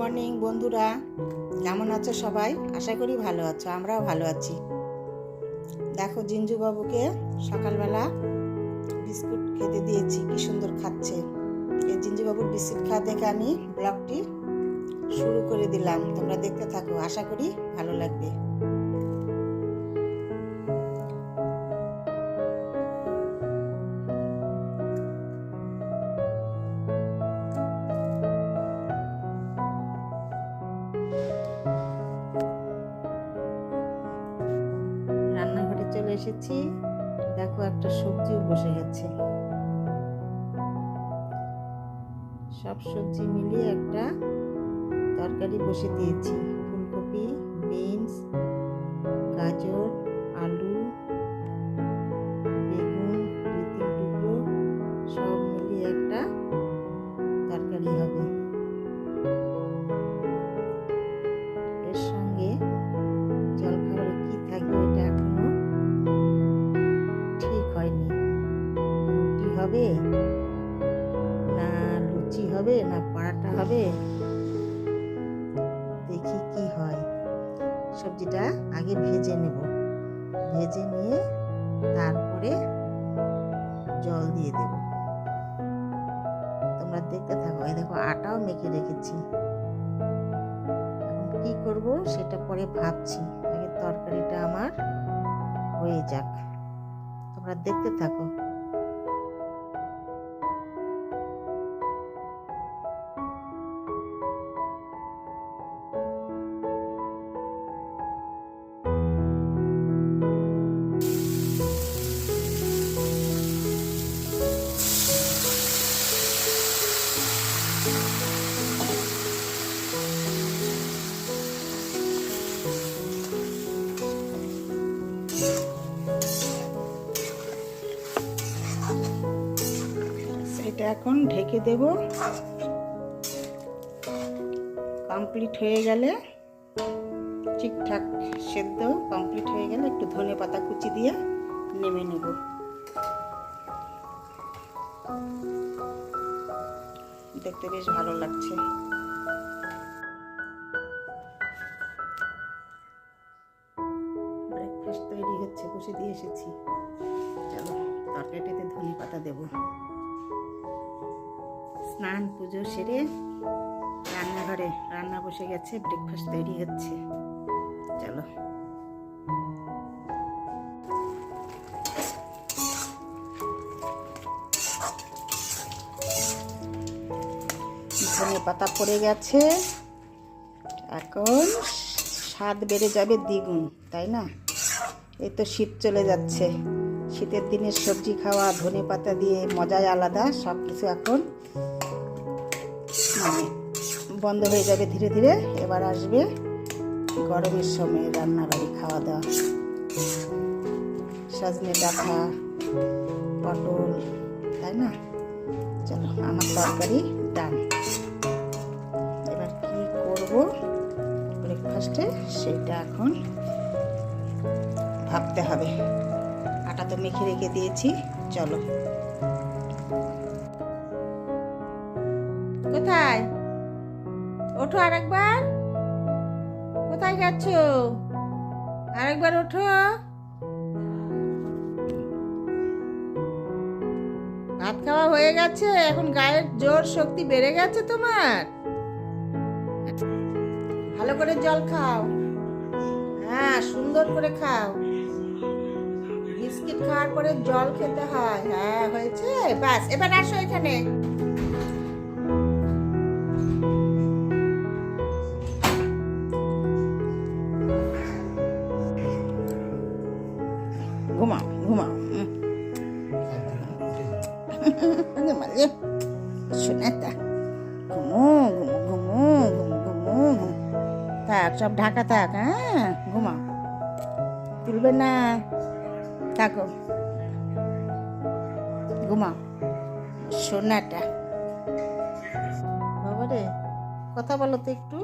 Morning, বন্ধুরা। কেমন আছো সবাই? আশা করি ভালো আছো, আমরাও ভালো আছি। দেখো, জিঞ্জুবাবুকে সকালবেলা বিস্কুট খেতে দিয়েছি, কি সুন্দর খাচ্ছে। এই জিঞ্জু বাবুর বিস্কুট খাওয়া দেখে আমি ব্লগটি শুরু করে দিলাম, তোমরা দেখতে থাকো, আশা করি ভালো লাগবে। চলে দেখো একটা সবজিও বসে গেছে। সব সবজি মিলিয়ে একটা তরকারি বসে দিয়েছি। ফুলকপি, বিনস, গাজর হবে না পরাটা হবে? দেখি কি হয়। সবজিটা আগে ভেজে নেব। ভেজে নিয়ে তারপরে জল দিয়ে দেব। তোমরা দেখতে থাকো। এই দেখো আটাও মেখে রেখেছি। এখন কি করব সেটা পরে ভাবছি। আগে তরকারিটা আমার হয়ে যাক। তোমরা দেখতে থাকো। এখন ঢেকে দেব। কমপ্লিট হয়ে গেলে ঠিকঠাক সেদ্ধ কমপ্লিট হয়ে গেলে একটু ধনে পাতা কুচি দিয়ে নেমে নেব। দেখতে বেশ ভালো লাগছে। ব্রেকফাস্ট তৈরি হচ্ছে, বসে দিয়ে এসেছি। চলো, তরকারিটাতে ধনে পাতা দেবো। স্নান, পুজো সেরে রান্নাঘরে রান্না বসে গেছে ব্রেকফাস্ট তৈরি হচ্ছে। চলো। ধনে পাতা পড়ে গেছে। এখন স্বাদ বেড়ে যাবে দ্বিগুণ, তাই না? এই তো শীত চলে যাচ্ছে। শীতের দিনের সবজি খাওয়া, ধনে পাতা দিয়ে মজাই আলাদা সব কিছু এখন বন্ধ হয়ে যাবে ধীরে ধীরে, এবার আসবে গরমের সময় রান্না রান্নাবাড়ি খাওয়া দাওয়া সজনে ডাঁটা, পটল, তাই না? চলো, আমার তরকারি ডান এবার কি করব? ব্রেকফাস্টে সেটা এখন ভাবতে হবে। আটা তো মেখে রেখে দিয়েছি, চলো। কোথায়? ওঠো আরেকবার। কোথায় যাচ্ছ? আরেকবার ওঠো। ভাত খাওয়া হয়ে গেছে, এখন গায়ের জোর শক্তি বেড়ে গেছে তোমার। ভালো করে জল খাও। হ্যাঁ সুন্দর করে খাও। বিস্কিট খাওয়ার পরে জল খেতে হয়। হ্যাঁ হয়েছে? ব্যাস, এবার আসো এখানে। ঘুমাও। ঘুমালে শোনাতা ঘুমো থাক সব ঢাকা থাক হ্যাঁ? ঘুমাও তুলবে না? থাকো। ঘুমাও সোনাটা। বাবা রে, কথা বলো তো একটু।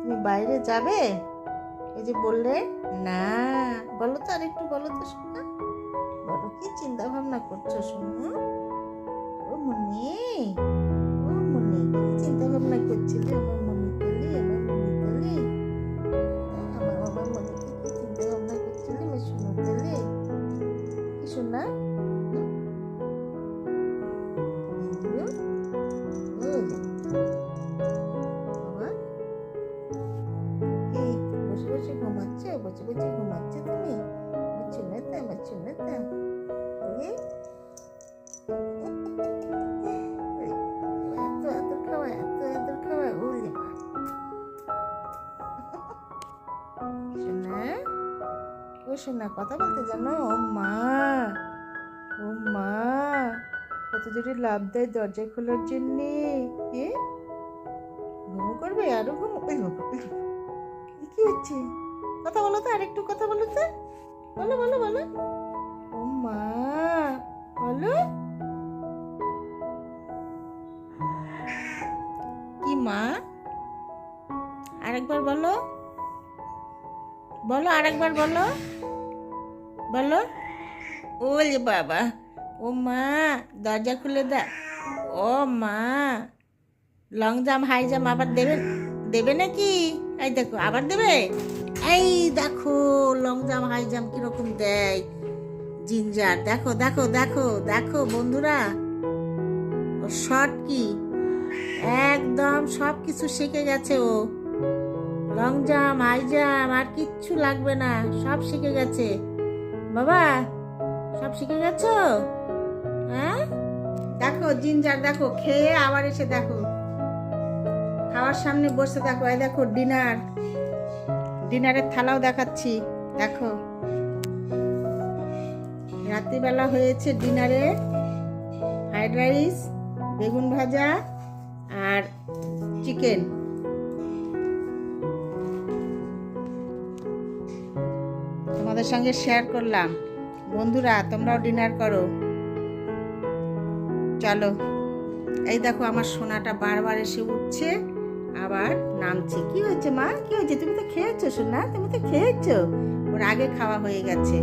তুমি বাইরে যাবে? এই যে বললে, না। বলো তো আর একটু, বলো তো বলো কি চিন্তা ভাবনা করছ শুনো ও মনে ও মনে, কি চিন্তা ভাবনা করছিলে? আমার মনে করলি আমার মনে করলি আমার মনে কি চিন্তা ভাবনা করছিলে? আমি শুনে পেলে। কি শোনা ঘুমাচ্ছে? বসে বসে ঘুমাচ্ছে তুমি? আমার চুনেতা আমার চুনেতা দিয়ে এত আদর খাওয়া এত আদর খাওয়া বলি ও শোনা কথা বলতে জানো? ও মা ও মা, কত জোরে লাভ দেয় দরজায় খোলার জন্য। এ? ঘুমো করবে? আরও ঘুমো? কি হচ্ছে? কথা বলো তো, আরেকটু কথা বলো তো। বলো বলো বলো। ও মা। বলো কি মা? আরেকবার বলো। বলো, আরেকবার বলো। বলো। ওলে বাবা। ও মা, দরজা খুলে দা। ও মা। লং জাম্প, হাই জাম্প আবার দেবে দেবে নাকি? এই দেখো, আবার দেবে? এই দেখো, লং জাম্প, হাই জাম্প কীরকম দেয়। জিঞ্জার, দেখো দেখো দেখো দেখো, বন্ধুরা। ও শর্ট কি? একদম সব কিছু শিখে গেছে ও। লং জাম্প, হাই জাম্প, আর কিচ্ছু লাগবে না, সব শিখে গেছে। বাবা, সব শিখে গেছো? হ্যাঁ? দেখো, জিঞ্জার, দেখো, খেয়ে আবার এসে দেখো। খাওয়ার সামনে বসে দেখো, এই দেখো, ডিনার। ডিনারের থালাও দেখাচ্ছি, দেখো। রাত্রিবেলা হয়েছে ডিনারে, ফ্রাইড রাইস, বেগুন ভাজা আর চিকেন। তোমাদের সঙ্গে শেয়ার করলাম। বন্ধুরা, তোমরাও ডিনার করো। চলো। এই দেখো, আমার সোনাটা বারবার এসে উঠছে, আবার নামছে। কি হয়েছে মা? কি হয়েছে? তুমি তো খেয়েছো সোনা, তুমি তো খেয়েছো। ওর আগে খাওয়া হয়ে গেছে।